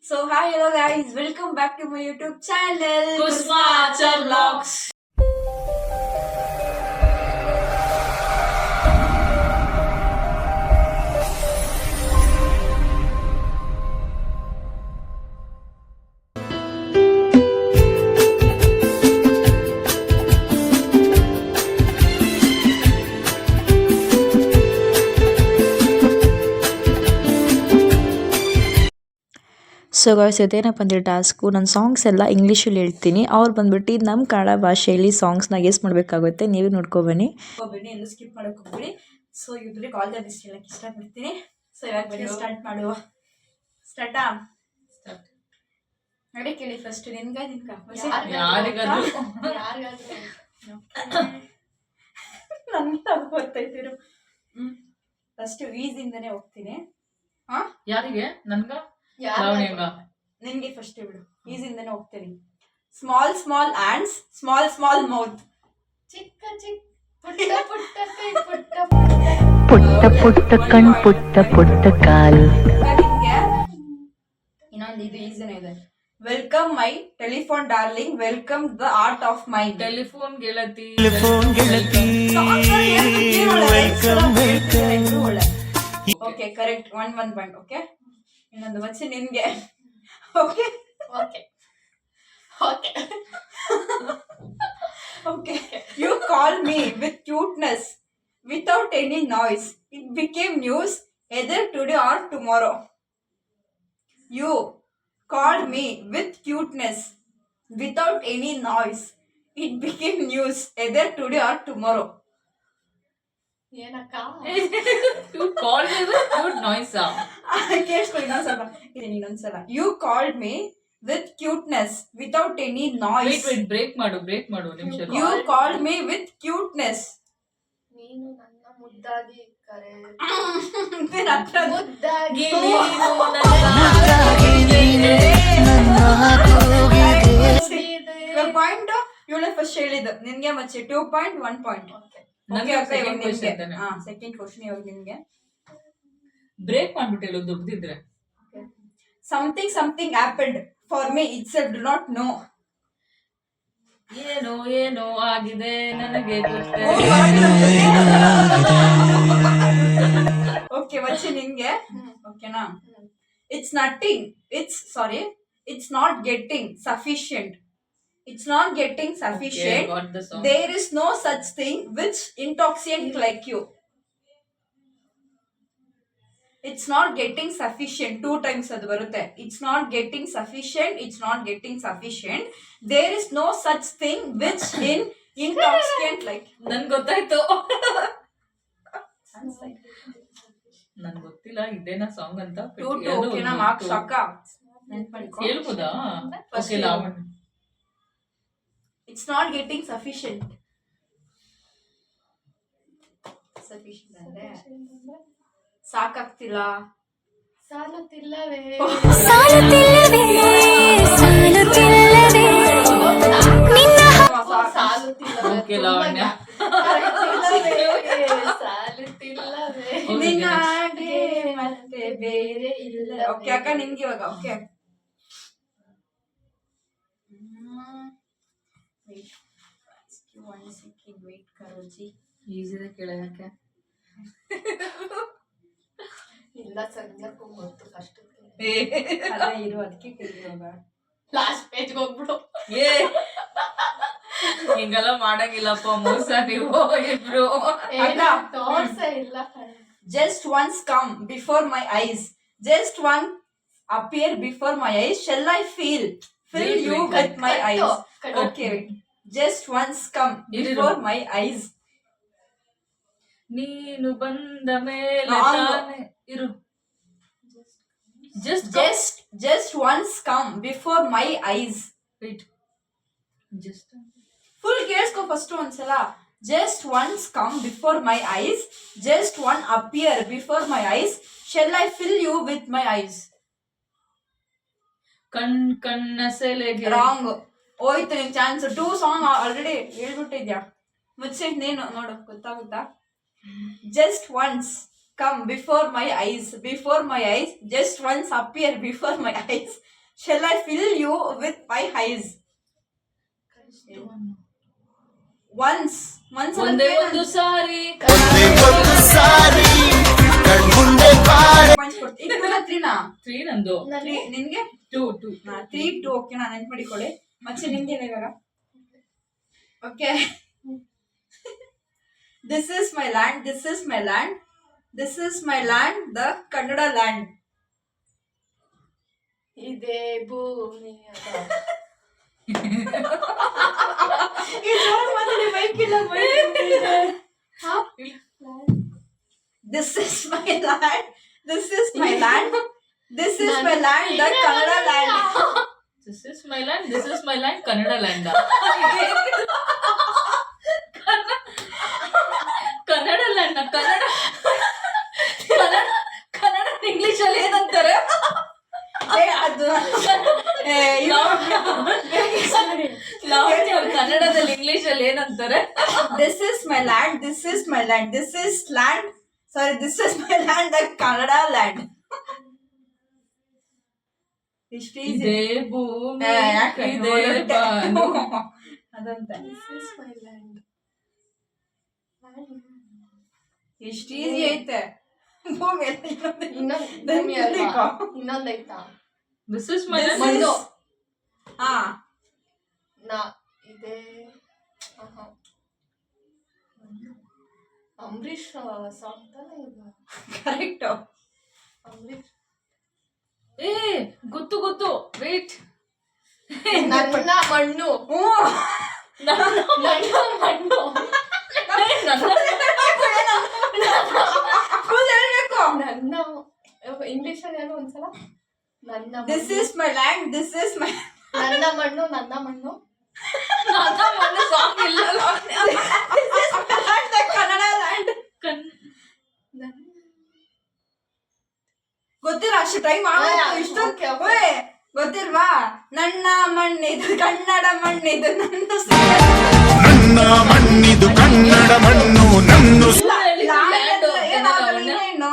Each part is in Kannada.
So hi, hello guys, welcome back to my YouTube channel. Kusma Vlogs. So guys ಇದೇನಪ್ಪ ಅಂದರೆ ಟಾಸ್ಕು ನಾನು ಸಾಂಗ್ಸ್ ಎಲ್ಲ ಇಂಗ್ಲೀಷಲ್ಲಿ ಹೇಳ್ತೀನಿ. ಅವ್ರು ಬಂದ್ಬಿಟ್ಟು ನಮ್ಮ ಕನ್ನಡ ಭಾಷೆಯಲ್ಲಿ ಸಾಂಗ್ಸ್ನ ಗೆಸ್ ಮಾಡಬೇಕಾಗುತ್ತೆ. ನೀವೇ ನೋಡ್ಕೊಬನ್ನಿ. ಬನ್ನಿ ಸ್ಕಿಪ್ ಮಾಡಕ್ ಹೋಗ್ಬೇಡಿ. ಸೊ ಇಬ್ಬರಿಗೆ ಆಲ್ ದ ಬೆಸ್ಟ್ ಹೇಳಕ್ ಇಷ್ಟಪಡ್ತೀನಿ. ಸೊ ಇವಾಗ ಬನ್ನಿ ಸ್ಟಾರ್ಟ್ ಮಾಡುವ. ಸ್ಟಾರ್ಟಾ ನಡಿ ಕೇಳಿ ಫಸ್ಟ್ ನಿನ್ಗ ಫಸ್ಟ್ ವೀಸಿಂದನೇ ಹೋಗ್ತೀನಿ. ಹಾ ಯಾರಿಗೆ? ನನ್ಗ? ನಿನ್ಗೆ ಫಸ್ಟ್ ಬಿಡು ಈಸಿಂದನೇ ಹೋಗ್ತೀನಿ. Small small hands small small mouth ಚಿಕ್ಕ ಚಿಕ್ಕ ಪುಟ್ಟ ಪುಟ್ಟ ಕೈ ಪುಟ್ಟ ಪುಟ್ಟ. ಪುಟ್ಟ ಪುಟ್ಟ ಕಣ್ ಪುಟ್ಟ ಪುಟ್ಟ ಕಾಲ್. ಇನ್ನೊಂದು ಇದು ಈಸಿನೇ ಇದೆ. Welcome my telephone darling welcome the art of mind telephone ಗೆಳತಿ. Okay correct one one point okay ಇನ್ನೊಂದು ವರ್ಷ ನಿನ್ಗೆ okay okay okay okay you call me with cuteness without any noise it became news either today or tomorrow you call me with cuteness without any noise it became news either today or tomorrow ಏನಕ್ಕ ಕಾಲ್ ನಾಯ್ಸಾ ಕೇಳಿಸ್ಕೊ ಇನ್ನೊಂದ್ಸಲ ಇದೀನಿ ಇನ್ನೊಂದ್ಸಲ you called me with cuteness without any noise break ಮಾಡು ಬ್ರೇಕ್ ಮಾಡು ನಿಮಿಷ. You called me with cuteness ನೀನು ನನ್ನ ಮುದ್ದಾಗಿ ಕರೆ. ಮುದ್ದಾಗಿ ಪಾಯಿಂಟ್ ಇವಳೆ ಫಸ್ಟ್ ಹೇಳಿದ್ದು. ನಿನ್ಗೆ ಮಚ್ಚಿ two point one point second question ಇವಾಗ ನಿನ್ಗೆ. ಬ್ರೇಕ್ ಮಾಡ್ಬಿಟ್ಟಿಲ್ಲ ದುಡ್ದಿದ್ರೆ. Something something happened for me it's do not know ಏನೋ ಏನೋ ಆಗಿದೆ ನನಗೆ ಓಕೆ ವರ್ಷಿ ನಿಂಗೆ. ಓಕೆನಾ it's nothing it's sorry it's not getting sufficient it's not getting sufficient there is no such thing which intoxicant like you it's not getting sufficient two times ಅದು ಬರುತ್ತೆ. It's not getting sufficient it's not getting sufficient there is no such thing which in intoxicant like ನನ್ ಗೊತ್ತಾಯ್ತು. ನನ್ ಗೊತ್ತಿಲ್ಲ. ಇದೇನಾ ಸಾಂಗ್ ಅಂತ? ಹೇಳ್ಬೋದಾ? Okay it's not getting sufficient sufficient ಅಂದ್ರೆ ಸಾಕಾಗ್ತಿಲ್ಲ. ಸಾಲುತ್ತಿಲ್ಲವೇ? ಸಾಲುತ್ತಿಲ್ಲವೇ? ನಿನ್ನ. ಹಾಗೆ ಮತ್ತೆ ಬೇರೆ ಇಲ್ಲ ಓಕೆ ಅಕ್ಕ ನಿಮ್ಗೆ ಇವಾಗ ಓಕೆ. ಸಿಕ್ಕಿ ಸೆಕೆಂಡ್ ವೇಟ್ ಕರೋಜಿ. ಈಸಿದೆ ಕೇಳೋದಕ್ಕೆ. ಇಲ್ಲ ಸಂಜೆಕ್ಕೂ ಗೊತ್ತು ಕಷ್ಟಕ್ಕೆ ಅದೇ ಇರು ಅದಕ್ಕೆ ಲಾಸ್ಟ್ ಪೇಜ್ ಹೋಗ್ಬಿಡು ಏ ಹಿಂಗೆಲ್ಲ ಮಾಡಂಗಿಲ್ಲಪ್ಪ ಮೋಸ ನೀವು ಇಬ್ರು ತೋರ್ಸೇ ಇಲ್ಲ ಕಣೆ. Just once come before my eyes. Just one appear before my eyes. Shall I feel? Fill Wait, you wait, with my ಕಟ್ಟು, eyes. ಕಟ್ಟು. Okay, wait. Just once come before my eyes. ನೀನು ಬಂದ ಮೇಲೆ ಇರು just Just, just once come before my eyes. Wait just Full ಕೇಳಿಸ್ಕೊ ಫಸ್ಟ್ ಒಂದ್ಸಲ just once come before my eyes just one appear before my eyes shall I fill you with my eyes ಕಣ್ ಕಣ್ಣ ಸೆಲೆಗೆ ರಾಂಗ್ ಹೋಯ್ತು ನಿನ್ ಚಾನ್ಸ್ ಟೂ ಸಾಂಗ್ ಆಲ್ರೆಡಿ ಹೇಳ್ಬಿಟ್ಟಿದ್ಯಾ? ಮುಚ್ಚೆ ನೀನು ನೋಡು ಗೊತ್ತಾಗುತ್ತಾ? Just once come before my eyes, before my eyes, just once appear before my eyes. Shall I fill you with my eyes? Once, once ಒಂದೇ ಒಂದು ಸಾರಿ ತ್ರೀನಾ ತ್ರೀ ನಂದು ತ್ರೀ ನಿನ್ಗೆ two two three two okay ನಾನು ನೆನ್ಪು ಮಾಡಿಕೊಳ್ಳಿ ಮತ್ತೆ ನಿಮ್ಗೇನು ಇವಾಗ okay this is my land this is my land this is my land the Kannada land ಇದೇ ಭೂಮಿ this is my land this is my land this is my land the Kannada land this is my land this is my land Kannada land Kannada land Kannada Kannada Kannada English ಅಲ್ಲಿ ಏನಂತಾರೆ ಅದು ಕನ್ನಡದಲ್ಲಿ ಇಂಗ್ಲಿಷ್ ಅಲ್ಲಿ ಏನಂತಾರೆ this is my land this is my land this is land sorry this is my land the kannada land ಇಷ್ಟು ಭೂಮಿ ಅದಂತ ಈಸಿ ಐತೆ ಭೂಮಿ ಎಲ್ಲ ಇನ್ನೊಂದು- ಇನ್ನೊಂದ್ then ದಿಸ್ ಇಸ್ ಮೈ. ಹಾ ನಾ ಇದೆ. ಆಹಾ. ಅಂಬರೀಷ್ ಸಾಂಗ್ ತಾನೇ ಇದು? ಕರೆಕ್ಟ್ ಅಂಬರೀಷ್. ಏ ಗೊತ್ತು ಗೊತ್ತು. ವೇಟ್ ನನ್ನ ಮಣ್ಣು. ನನ್ನ ನನ್ನ ಮಣ್ಣು. ನನ್ನ ಇಂಗ್ಲಿಷ್ ಅಲ್ಲಿ ಹೇಳು ಒಂದ್ಸಲ? ನನ್ನ this. Is my land this is my ನನ್ನ ಮಣ್ಣು ನನ್ನ ಮಣ್ಣು ನನ್ನ ಮಣ್ಣು ಸಾಂಗ್ ಇಲ್ಲ ಕನ್ನಡ ಲ್ಯಾಂಡ್ ಗೊತ್ತಿಲ್ಲ ಅಷ್ಟು ಟೈಮ್ ಆ, ಆಗೋಯ್ತು ಇಷ್ಟು okay, okay. ಓಯ್, ಗೊತ್ತಿಲ್ವಾ ನನ್ನ ಮಣ್ಣಿದು ಕನ್ನಡ ಮಣ್ಣಿದು ನನ್ನ ನನ್ನ ಮಣ್ಣಿದು ಕನ್ನಡ ಮಣ್ಣು ನನ್ನ ಇಲ್ಲ, ಹೇಳಿದ್ದು land land ಅಂದ್ರೆ ಅಂತ ಏನಾಗಲ್ಲ, ಲಾವಣ್ಯ. ಇನ್ನೇನು?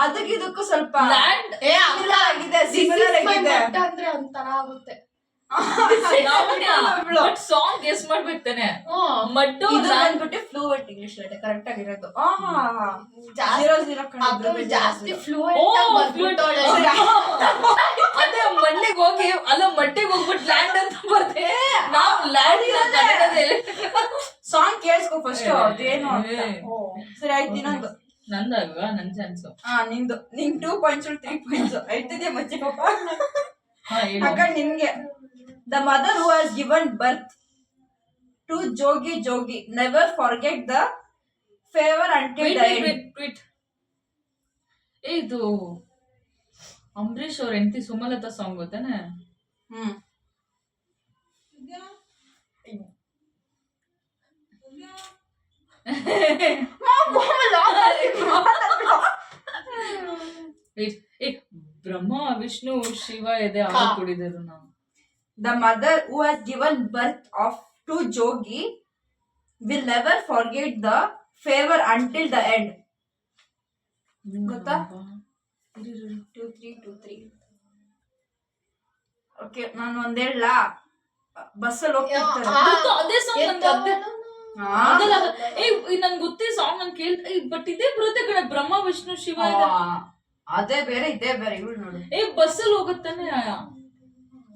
This is my- ಅದಕ್ಕೆ ಸ್ವಲ್ಪ ಲ್ಯಾಂಡ್ ಏ ಅಲ್ಲ ಆಗಿದೆ ಸಿಮಿಲರ್ ಆಗಿದೆ. ಅಂದ್ರೆ ಒಂಥರ ಆಗುತ್ತೆ. ಸಾಂಗ್ ಗೆಸ್ ಮಾಡ್ಬೇಕು ತಾನೆ. ಹ್ಮ್. ಮಡ್ಡು ಇದು ಬಂದ್ಬಿಟ್ಟು ಫ್ಲೂಯೆಂಟ್ ಇಂಗ್ಲಿಷ್ ಕರೆಕ್ಟ್ ಆಗಿರೋದು. ಜಾಸ್ತಿ ಜೀರೋ ಜೀರೋ ಜಾಸ್ತಿ ಫ್ಲೂಯೆಂಟ್ ಅದೇ ಮಣ್ಣಿಗೆ ಹೋಗಿ ಅಲ್ಲ ಮಟ್ಟಿಗೆ ಹೋಗ್ಬಿಟ್ಟು ಲ್ಯಾಂಡ್ ಅಂತ ಬರ್ತೆ ನಾವು ಲ್ಯಾಂಡ್ ಸಾಂಗ್ ಕೇಳಿಸ್ಕೊ ಫಸ್ಟ್ ಅದೇನು ಸರಿ ಆಯ್ತು ಇನ್ನೊಂದು. ನಂದಲ್ವಾ ನನ್ ಚಾನ್ಸ್ ಹಾ ನಿಂದು ನಿಂ ಟೂ ಪಾಯಿಂಟ್ಸ್ ತ್ರೀ ಪಾಯಿಂಟ್ಸ್ ಮಚ್ಚಿ ಪಾಪ? ನಿನ್ಗೆ. The mother who has given birth to Jogi Jogi never forget the favour until. ಏ ಇದು ಅಂಬರೀಶ್ ಅವ್ರ ಎಂತಿ ಸುಮಲತಾ ಸಾಂಗ್ ಗೊತ್ತಾನೆ? ಹ್ಮ್ Wait, ಏ ಬ್ರಹ್ಮ ವಿಷ್ಣು ಶಿವ ಇದೆ ಅವ್ರು ಕುಡಿದರು ನಾವು. The mother who has given birth of to Jogi will never forget the favor until the end. ಗೊತ್ತಾ? Two three two three okay ನಾನು ಒಂದ್ ಹೇಳ ಬಸ್ಸಲ್ಲಿ ಹೋಗ್ತಿರ್ತಾರೆ. ಅದೇ ಸಾಂಗ್ ನಂದು. ಅದೇ ಹಾ. ಅದಲ್ಲ, ಏ ನನ್ ಗೊತ್ತೇ ಸಾಂಗ್ ನಾನು ಕೇಳ್ತಾ ಬಟ್ ಇದೇ ಬರುತ್ತೆ ಬ್ರಹ್ಮ ವಿಷ್ಣು ಶಿವ ಇದೆ. ಆ, ಅದೇ ಬೇರೆ ಇದೇ ಬೇರೆ ಇವ್ಳು ನೋಡಿ. ಏ ಬಸ್ಸಲ್ಲಿ ಹೋಗುತ್ತಾನೆ?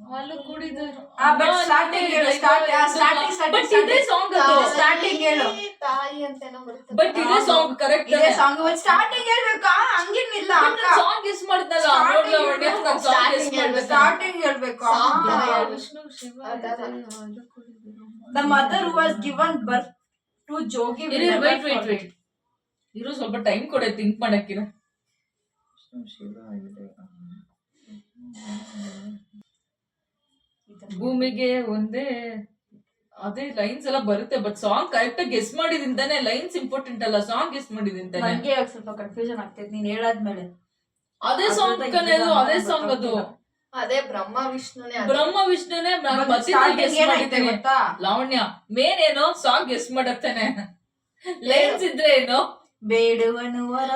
ಹಾಲು ಕೂಡಿದ್ರು ಆ, ಬಟ್ ಸ್ಟಾರ್ಟಿಂಗ್ ಹೇಳು, ಸ್ಟಾರ್ಟಿಂಗ್ ಸ್ಟಾರ್ಟಿಂಗ್ ಬಟ್ ಇದೇ ಸಾಂಗ್ ಸ್ಟಾರ್ಟಿಂಗ್ ಹೇಳು. ತಾಯಿ ಅಂತೇನೋ ಬರುತ್ತೆ. ಬಟ್ ಇದೇ ಸಾಂಗ್ ಕರೆಕ್ಟ್ ಇದೇ ಸಾಂಗ್ ಬಟ್ ಸ್ಟಾರ್ಟಿಂಗ್ ಹೇಳ್ಬೇಕಾ? ಹಂಗೇನಿಲ್ಲ ಅಕ್ಕ. ಸಾಂಗ್ ಯೂಸ್ ಮಾಡ್ತಲ್ಲ ನೋಡ್ಲಾ ಹೇಳ್ಬೇಕು, ಮಾಡ್ದೆ. ಸ್ಟಾರ್ಟಿಂಗ್ ಹೇಳ್ಬೇಕು Song ಹಾ. ಹೇಳು. Vishnu Shiva the mother was given birth to Jogi given wait wait wait ಇರು ಸ್ವಲ್ಪ ಟೈಮ್ ಕೊಡೆ ಥಿಂಕ್ ಇದೆ ಭೂಮಿಗೆ ಒಂದೇ ಅದೇ ಲೈನ್ಸ್ ಎಲ್ಲ ಬರುತ್ತೆ ಬಟ್ ಸಾಂಗ್ ಕರೆಕ್ಟ್ ಆಗಿ ಗೆಸ್ ಮಾಡಿದಿಂದಾನೆ ಲೈನ್ಸ್ ಇಂಪಾರ್ಟೆಂಟ್ ಅಲ್ಲ ಸಾಂಗ್ ಗೆಸ್ ಮಾಡಿದಿಂದ ನನಗೆ ಸ್ವಲ್ಪ ಕನ್ಫ್ಯೂಷನ್ ಆಗ್ತೈತೆ ನೀನ್ ಹೇಳಾದ್ಮೇಲೆ. ಅದೇ ಸಾಂಗ್ ಕನೆದು ಕನೆ ಅದು ಅದೇ ಸಾಂಗ್ ಅದು. ಅದೇ ಬ್ರಹ್ಮ ವಿಷ್ಣುನೇ ಅದು. ಬ್ರಹ್ಮ ವಿಷ್ಣುನೇ ಗೆಸ್ ಮಾಡಿದ್ದೀನಿ. ಗೊತ್ತಾ? ಲಾವಣ್ಯ ಮೇನ್ ಏನೋ? ಸಾಂಗ್ ಗೆಸ್ ಮಾಡತ್ತೇನೆ. ಲೈನ್ಸ್ ಇದ್ರೆ ಏನೋ? ಬೇಡುವನು ವರ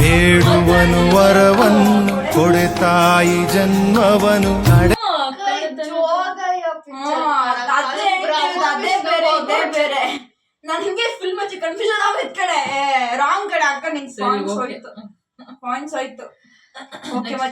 ಬೇಡುವನು ವರವನ್ನು ಕೊಡೆ ತಾಯಿ ಜನ್ಮವನು. ಫಿಲ್ಮ್ ನನಗೆ ಫುಲ್ ಮಚ್ಚಿ ಕನ್ಫ್ಯೂಷನ್ ಆಗಿದ್ ಕಡೆ ರಾಂಗ್ ಕಡೆ ಅಕ್ಕ ನಿಂಗೆ. ಸರಿ ಪಾಯಿಂಟ್ಸ್ ಹೋಯ್ತು. ಪಾಯಿಂಟ್ಸ್ ಹೋಯ್ತು. ಓಕೆ